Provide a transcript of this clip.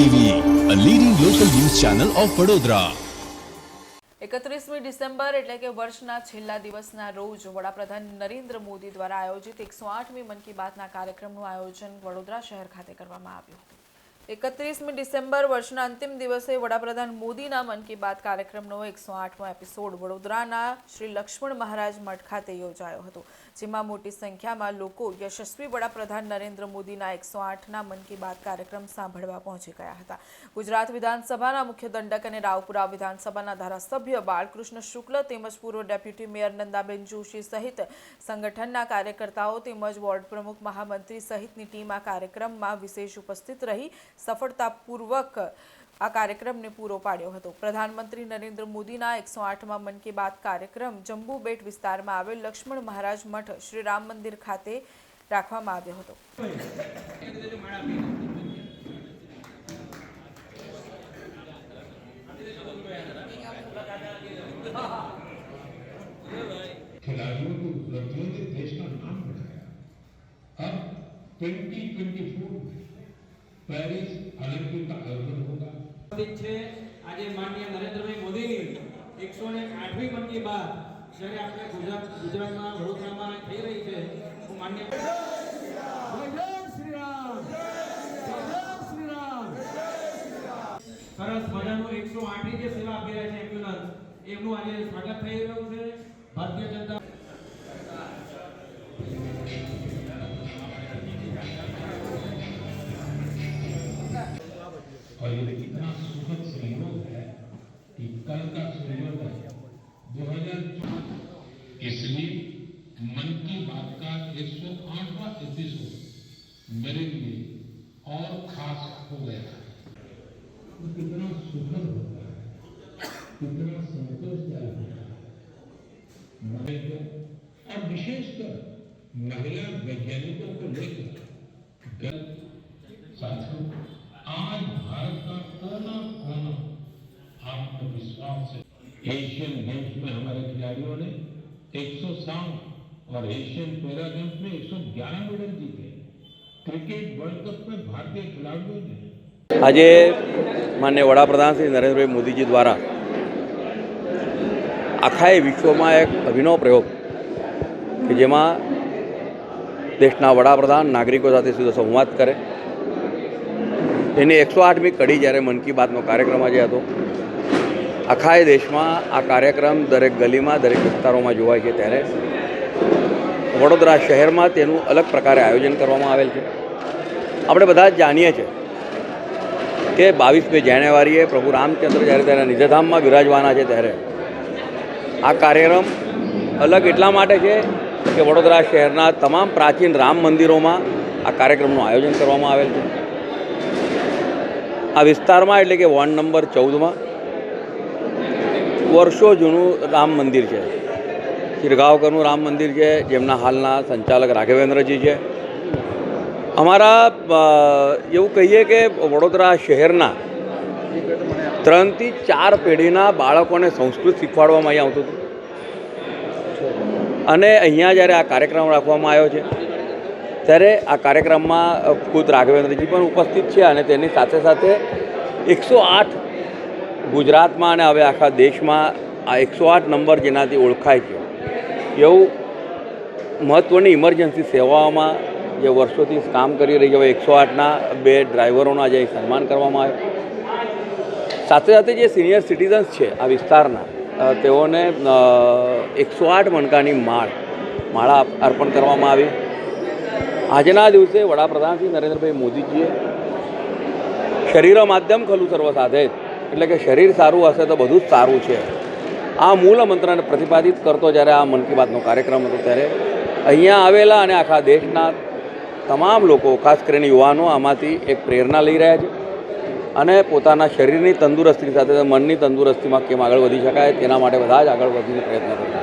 TV a leading local news channel of Vadodara એકત્રીસમી December એટલે કે વર્ષના છેલ્લા દિવસના રોજ વડાપ્રધાન નરેન્દ્ર મોદી દ્વારા આયોજિત એકસો આઠમી મન કી બાતના કાર્યક્રમનું આયોજન વડોદરા શહેર ખાતે કરવામાં આવ્યું હતું. એકત્રીસમી ડિસેમ્બર વર્ષના અંતિમ દિવસે વડાપ્રધાન મોદીના મન કી બાત કાર્યક્રમનો એકસો આઠમો એપિસોડ વડોદરાના શ્રી લક્ષ્મણ મહારાજ મઠ ખાતે યોજાયો હતો, જેમાં મોટી સંખ્યામાં લોકો યશસ્વી વડાપ્રધાન નરેન્દ્ર મોદીના એકસો આઠના મન કી બાત કાર્યક્રમ સાંભળવા પહોંચી ગયા હતા. ગુજરાત વિધાનસભાના મુખ્ય દંડક અને રાવપુરા વિધાનસભાના ધારાસભ્ય બાળકૃષ્ણ શુક્લ તેમજ પૂર્વ ડેપ્યુટી મેયર નંદાબેન જોશી સહિત સંગઠનના કાર્યકર્તાઓ તેમજ વોર્ડ પ્રમુખ મહામંત્રી સહિતની ટીમ આ કાર્યક્રમમાં વિશેષ ઉપસ્થિત રહી સફળતાપૂર્વક આ કાર્યક્રમને પૂરો પાડ્યો હતો પ્રધાનમંત્રી નરેન્દ્ર મોદીના એકસો આઠમાં મન કી બાત કાર્યક્રમ જંબુબેટ વિસ્તારમાં આવેલ લક્ષ્મણ મહારાજ મઠ શ્રી રામ મંદિર ખાતે રાખવામાં આવ્યો હતો खिलाड़ियों की उपलब्धियों ने देश का नाम बढ़ाया अब 2024 में पेरिस ओलंपिक का आयोजन होगा ઉપસ્થિત છે આજે માનનીય નરેન્દ્રભાઈ મોદીની એકસો ને આઠમી મન કી બાત જ્યારે આપણે ગુજરાત ગુજરાતમાં વડોદરામાં થઈ રહી છે હું માન્ય જય શ્રી રામ જય શ્રી રામ સરસ મજાનું એકસો આઠની જે સેવા આપી રહ્યા છે એમ્બ્યુલન્સ એમનું આજે સ્વાગત થઈ રહ્યું છે ભારતીય જનતા विशेषकर महिला वैज्ञानिकों को लेकर गर्व साथियों आज भारत का कोना कोना आत्मविश्वास से एशियन गेम्स में हमारे खिलाड़ियों ने 107 और एशियन पैरा गेम्स में 111 मेडल जीते क्रिकेट वर्ल्ड कप में भारतीय खिलाड़ियों ने આજે માન્ય વડાપ્રધાન શ્રી નરેન્દ્રભાઈ મોદીજી દ્વારા આખા એ વિશ્વમાં એક અભિનવ પ્રયોગ કે જેમાં દેશના વડાપ્રધાન, નાગરિકો સાથે સીધો સંવાદ કરે. એની એકસો આઠમી કડી જ્યારે મન કી બાતનો કાર્યક્રમ આજે હતો આખા એ દેશમાં આ કાર્યક્રમ દરેક ગલીમાં, દરેક વિસ્તારોમાં જોવાય છે ત્યારે. વડોદરા શહેરમાં તેનું અલગ પ્રકારે આયોજન કરવામાં આવેલ છે. આપણે બધા જ જાણીએ છીએ કે બાવીસમી જાન્યુઆરીએ પ્રભુ રામચંદ્ર જ્યારે તેના નિજધામમાં બિરાજવાના છે ત્યારે, આ કાર્યક્રમ અલગ એટલા માટે છે કે વડોદરા શહેરના તમામ પ્રાચીન રામ મંદિરોમાં આ કાર્યક્રમનું આયોજન કરવામાં આવેલ છે. આ વિસ્તારમાં એટલે કે વોર્ડ નંબર ચૌદમાં વર્ષો જૂનું રામ મંદિર છે. શિરગાંવકરનું રામ મંદિર છે, જેમના હાલના સંચાલક રાઘવેન્દ્રજી છે. અમારા એવું કહીએ કે વડોદરા શહેરના ત્રણથી ચાર પેઢીના બાળકોને સંસ્કૃત શીખવાડવામાં અહીં આવતું હતું. અને અહીંયા જ્યારે આ કાર્યક્રમ રાખવામાં આવ્યો છે, ત્યારે આ કાર્યક્રમમાં ખુદ રાઘવેન્દ્રજી પણ ઉપસ્થિત છે અને તેની સાથે સાથે એકસો આઠ ગુજરાતમાં અને હવે આખા દેશમાં આ એકસો આઠ નંબર જેનાથી ઓળખાય છે. એવું મહત્ત્વની ઇમરજન્સી સેવાઓમાં જે વર્ષોથી કામ કરી રહી છે એકસો આઠના બે ડ્રાઈવરોના આજે સન્માન કરવામાં આવ્યો. સાથે સાથે જે સિનિયર સિટીઝન્સ છે આ વિસ્તારના તેઓને એકસો આઠ મણકાની માળ માળા અર્પણ કરવામાં આવી. આજના દિવસે વડાપ્રધાન શ્રી નરેન્દ્રભાઈ મોદીજીએ શરીર માધ્યમ ખલું સર્વ સાથે, એટલે કે શરીર સારું હશે તો બધું જ સારું છે. આ મૂળ મંત્રને પ્રતિપાદિત કરતો જ્યારે આ મન કી બાતનો કાર્યક્રમ હતો ત્યારે અહીંયા આવેલા અને આખા દેશના તમામ લોકો, ખાસ કરીને યુવાનો, આમાંથી એક પ્રેરણા લઈ રહ્યા છે અને પોતાના શરીરની તંદુરસ્તી સાથે, મનની તંદુરસ્તીમાં કેમ આગળ વધી શકાય તેના માટે બધા જ આગળ વધીને પ્રયત્ન કરી